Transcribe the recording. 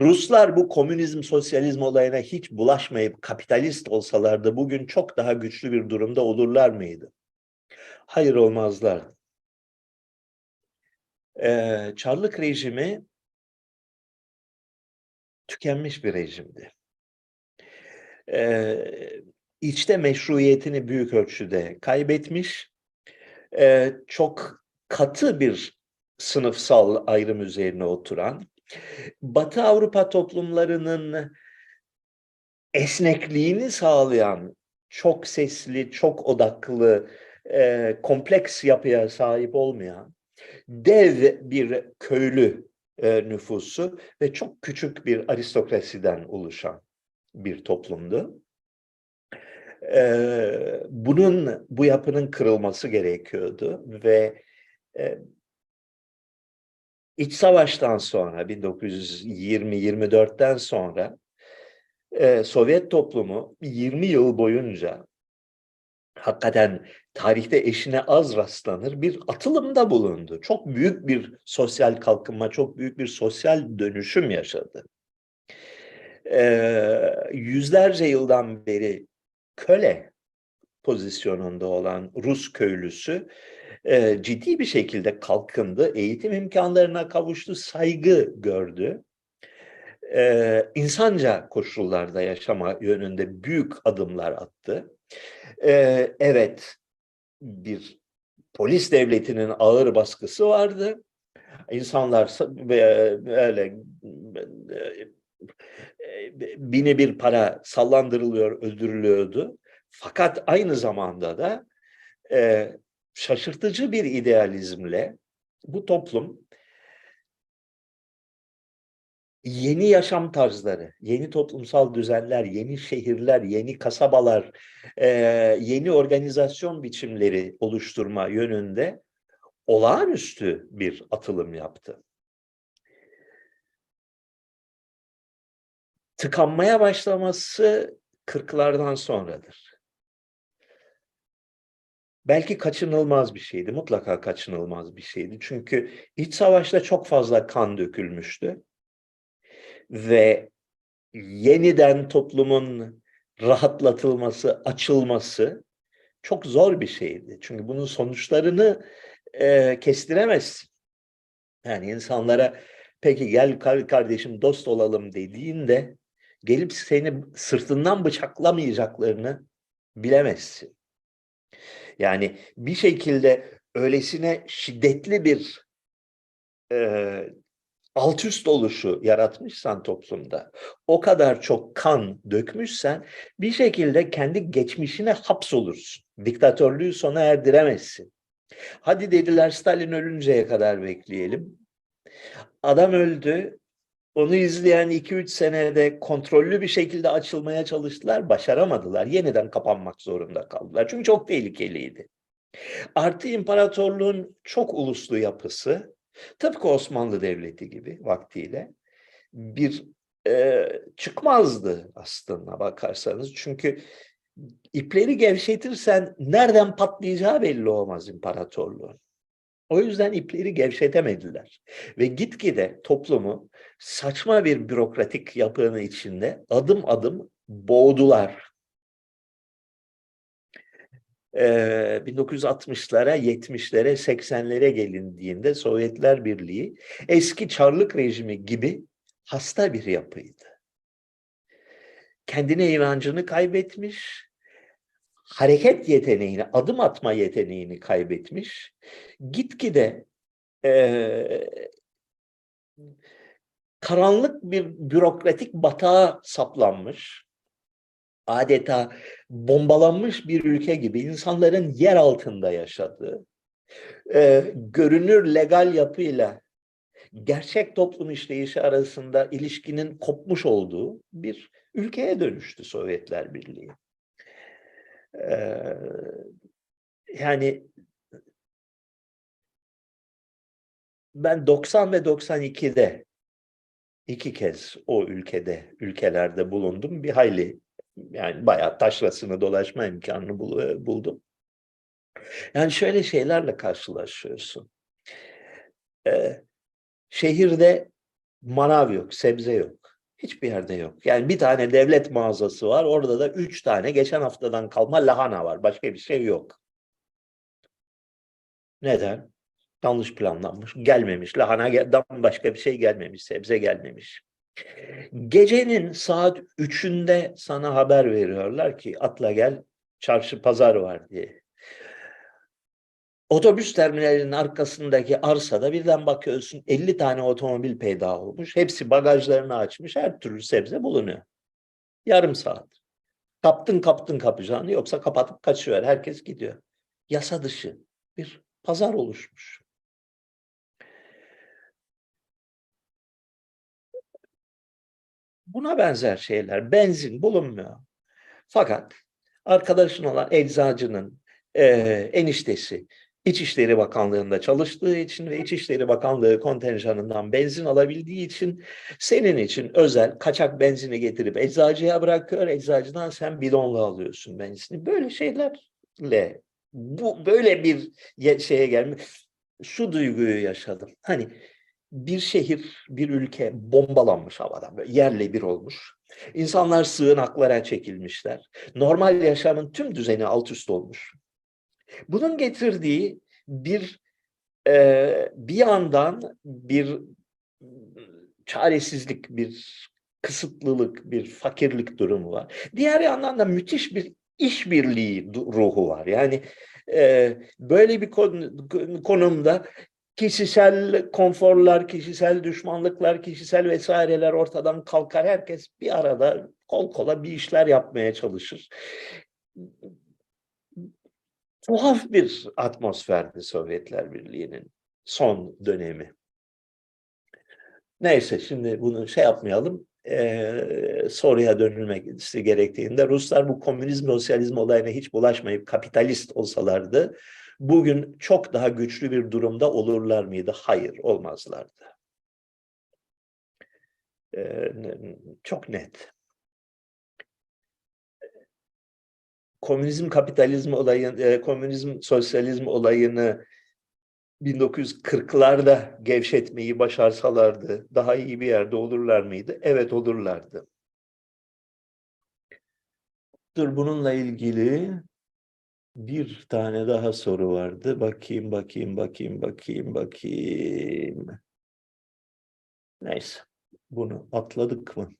Ruslar bu komünizm, sosyalizm olayına hiç bulaşmayıp kapitalist olsalardı bugün çok daha güçlü bir durumda olurlar mıydı? Hayır olmazlardı. Ee, Çarlık rejimi tükenmiş bir rejimdi. Ee, içte meşruiyetini büyük ölçüde kaybetmiş, ee, çok katı bir sınıfsal ayrım üzerine oturan, Batı Avrupa toplumlarının esnekliğini sağlayan, çok sesli, çok odaklı, e, kompleks yapıya sahip olmayan dev bir köylü e, nüfusu ve çok küçük bir aristokrasiden oluşan bir toplumdu. E, bunun, bu yapının kırılması gerekiyordu ve e, İç savaştan sonra 1920-24'ten sonra e, Sovyet toplumu 20 yıl boyunca hakikaten tarihte eşine az rastlanır bir atılımda bulundu. Çok büyük bir sosyal kalkınma, çok büyük bir sosyal dönüşüm yaşadı. E, yüzlerce yıldan beri köle pozisyonunda olan Rus köylüsü e, ciddi bir şekilde kalkındı, eğitim imkanlarına kavuştu, saygı gördü. E, insanca koşullarda yaşama yönünde büyük adımlar attı. E, evet, bir polis devletinin ağır baskısı vardı. İnsanlar böyle bine bir para sallandırılıyor, öldürülüyordu. Fakat aynı zamanda da e, şaşırtıcı bir idealizmle bu toplum yeni yaşam tarzları, yeni toplumsal düzenler, yeni şehirler, yeni kasabalar, yeni organizasyon biçimleri oluşturma yönünde olağanüstü bir atılım yaptı. Tıkanmaya başlaması kırklardan sonradır belki kaçınılmaz bir şeydi. Mutlaka kaçınılmaz bir şeydi. Çünkü iç savaşta çok fazla kan dökülmüştü. Ve yeniden toplumun rahatlatılması, açılması çok zor bir şeydi. Çünkü bunun sonuçlarını e, kestiremezsin. Yani insanlara peki gel kardeşim dost olalım dediğinde gelip seni sırtından bıçaklamayacaklarını bilemezsin. Yani bir şekilde öylesine şiddetli bir e, alt üst oluşu yaratmışsan toplumda, o kadar çok kan dökmüşsen bir şekilde kendi geçmişine hapsolursun. Diktatörlüğü sona erdiremezsin. Hadi dediler Stalin ölünceye kadar bekleyelim. Adam öldü. Onu izleyen 2-3 senede kontrollü bir şekilde açılmaya çalıştılar, başaramadılar. Yeniden kapanmak zorunda kaldılar. Çünkü çok tehlikeliydi. Artı imparatorluğun çok uluslu yapısı, tıpkı Osmanlı Devleti gibi vaktiyle bir e, çıkmazdı aslında bakarsanız. Çünkü ipleri gevşetirsen nereden patlayacağı belli olmaz imparatorluğun. O yüzden ipleri gevşetemediler. Ve gitgide toplumu saçma bir bürokratik yapının içinde adım adım boğdular. Ee, 1960'lara, 70'lere, 80'lere gelindiğinde Sovyetler Birliği eski Çarlık rejimi gibi hasta bir yapıydı. Kendine inancını kaybetmiş, hareket yeteneğini, adım atma yeteneğini kaybetmiş, gitgide e, karanlık bir bürokratik batağa saplanmış, adeta bombalanmış bir ülke gibi insanların yer altında yaşadığı, e, görünür legal yapıyla gerçek toplum işleyişi arasında ilişkinin kopmuş olduğu bir ülkeye dönüştü Sovyetler Birliği. Ee, yani ben 90 ve 92'de iki kez o ülkede, ülkelerde bulundum. Bir hayli yani bayağı taşrasını dolaşma imkanını buldum. Yani şöyle şeylerle karşılaşıyorsun. Ee, şehirde Manav yok, sebze yok. Hiçbir yerde yok. Yani bir tane devlet mağazası var. Orada da üç tane geçen haftadan kalma lahana var. Başka bir şey yok. Neden? Yanlış planlanmış. Gelmemiş. Lahanadan başka bir şey gelmemiş. Sebze gelmemiş. Gecenin saat 3'ünde sana haber veriyorlar ki atla gel çarşı pazar var diye. Otobüs terminalinin arkasındaki arsada birden bakıyorsun 50 tane otomobil peyda olmuş. Hepsi bagajlarını açmış. Her türlü sebze bulunuyor. Yarım saat. Kaptın kaptın kapacağını yoksa kapatıp kaçıyor. Herkes gidiyor. Yasa dışı bir pazar oluşmuş. Buna benzer şeyler. Benzin bulunmuyor. Fakat arkadaşın olan eczacının e, eniştesi İçişleri Bakanlığı'nda çalıştığı için ve İçişleri Bakanlığı kontenjanından benzin alabildiği için senin için özel kaçak benzini getirip eczacıya bırakıyor. Eczacıdan sen bidonla alıyorsun benzini. Böyle şeylerle bu böyle bir ye- şeye gelme şu duyguyu yaşadım. Hani bir şehir, bir ülke bombalanmış havadan, böyle yerle bir olmuş. İnsanlar sığınaklara çekilmişler. Normal yaşamın tüm düzeni alt üst olmuş. Bunun getirdiği bir e, bir yandan bir çaresizlik, bir kısıtlılık, bir fakirlik durumu var. Diğer yandan da müthiş bir işbirliği ruhu var. Yani e, böyle bir kon- konumda kişisel konforlar, kişisel düşmanlıklar, kişisel vesaireler ortadan kalkar. Herkes bir arada kol kola bir işler yapmaya çalışır. Tuhaf bir atmosferdi Sovyetler Birliği'nin son dönemi. Neyse şimdi bunu şey yapmayalım. Ee, soruya dönülmesi gerektiğinde Ruslar bu komünizm, sosyalizm olayına hiç bulaşmayıp kapitalist olsalardı bugün çok daha güçlü bir durumda olurlar mıydı? Hayır, olmazlardı. Ee, çok net. Komünizm, kapitalizm olayını, e, komünizm, sosyalizm olayını 1940'larda gevşetmeyi başarsalardı daha iyi bir yerde olurlar mıydı? Evet olurlardı. Dur bununla ilgili bir tane daha soru vardı. Bakayım, bakayım, bakayım, bakayım, bakayım. Neyse. Bunu atladık mı?